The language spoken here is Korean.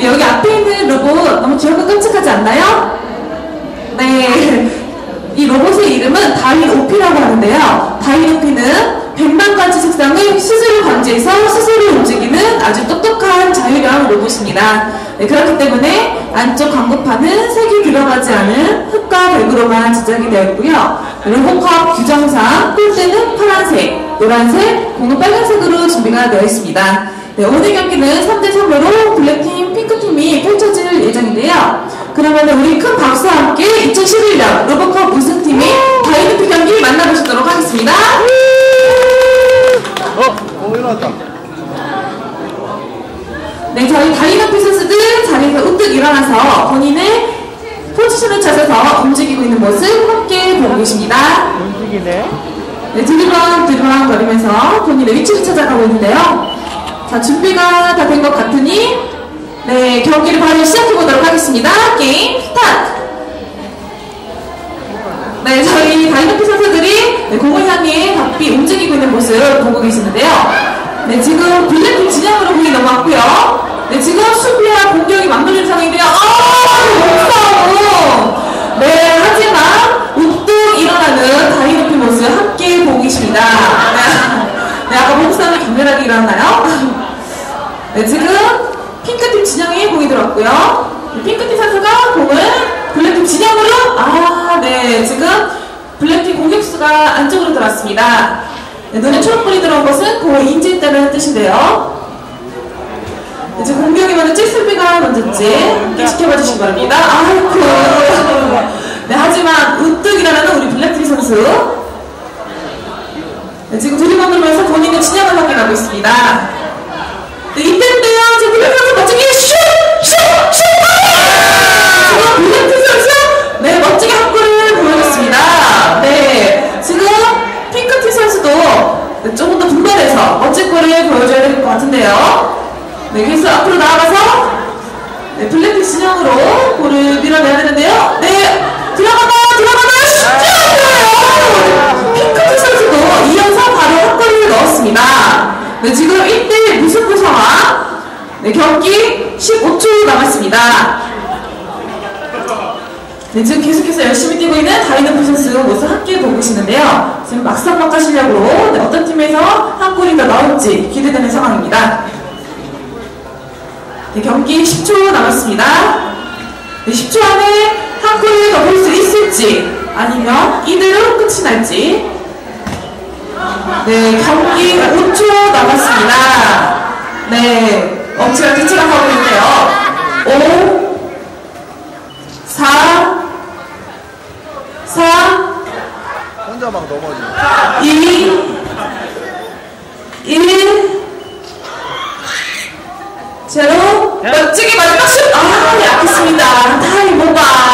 예, 여기 앞에 있는 로봇 너무 귀엽고 끔찍하지 않나요? 네. 이 로봇의 이름은 다이오피라고 하는데요. 다이오피는 100만 가지 색상의 수술을 관제해서 스스로 움직이는 아주 똑똑한 자유형 로봇입니다. 네, 그렇기 때문에 안쪽 광고판은 색이 들어가지 않은 흙과 백으로만 제작이 되어 있고요. 로봇컵 규정상 꼴대는 파란색, 노란색, 공은 빨간색으로 준비가 되어 있습니다. 네, 오늘 경기는 3대 3으로 그러면 우리 큰 박수와 함께 2011년 로보컵 우승팀의 다이너피 경기 만나보시도록 하겠습니다. 어? 어 일어났다 네, 저희 다이너피 선수들 자리에서 우뚝 일어나서 본인의 포지션을 찾아서 움직이고 있는 모습 함께 보고 계십니다. 움직이네 네, 드리방 드리방 거리면서 본인의 위치를 찾아가고 있는데요. 자, 준비가 다 된 것 같으니 네, 경기를 바로 시작해 보도록 하겠습니다. 게임 스타트! 네, 저희 다이너피 선수들이 네, 공을 향해 바삐 움직이고 있는 모습 보고 계시는데요. 네, 지금 블랙팀 진영으로 공이 넘어왔고요. 네, 지금 수비와 공격이 맞물린 상황인데요. 아, 몸싸움! 네, 하지만 우뚝 일어나는 다이너피 모습 함께 보고 계십니다. 네, 네 아까 몸싸움이 격렬하게 일어났나요? 네, 지금 핑크팀 진영에 공이 들어왔고요. 네, 핑크팀 선수가 공을 블랙팀 진영으로, 아, 공격수가 안쪽으로 들어왔습니다. 네, 눈에 초록불이 들어온 것은 공을 인지했다는 뜻인데요. 네, 지금 공격이 먼저 찔수비가 먼저지 함께 지켜봐 주시기 바랍니다. 아이고. 네, 하지만 우뚝 일어나는 우리 블랙팀 선수. 네, 지금 들이받으면서 본인의 진영을 확인하고 있습니다. 네, 이때인데요. 지금 블랙 선수 멋지게 슛! 슛! 진영으로 골을 밀어내야 되는데요. 네, 들어가다, 들어가다, 슛! 핑크티 선수도 이어서 바로 한 골을 넣었습니다. 네, 지금 1대1 무승부 상황. 네, 경기 15초 남았습니다. 네, 지금 계속해서 열심히 뛰고 있는 다이너프 선수 모습 함께 보고 계시는데요. 지금 막상막 가시려고 네, 어떤 팀에서 한 골이 더 나올지 기대되는 상황입니다. 네, 경기 10초 남았습니다. 그 10초 안에 한 골을 넣을 수 있을지 아니면 이대로 끝이 날지. 네 경기 5초 남았습니다. 네 엄지가 뒤치락하고 있는데요. 5 4 4 혼자 막 넘어지 2 1 제로. 멋지게 마지막 슛! 아! 있습니다. 다이 뭐가.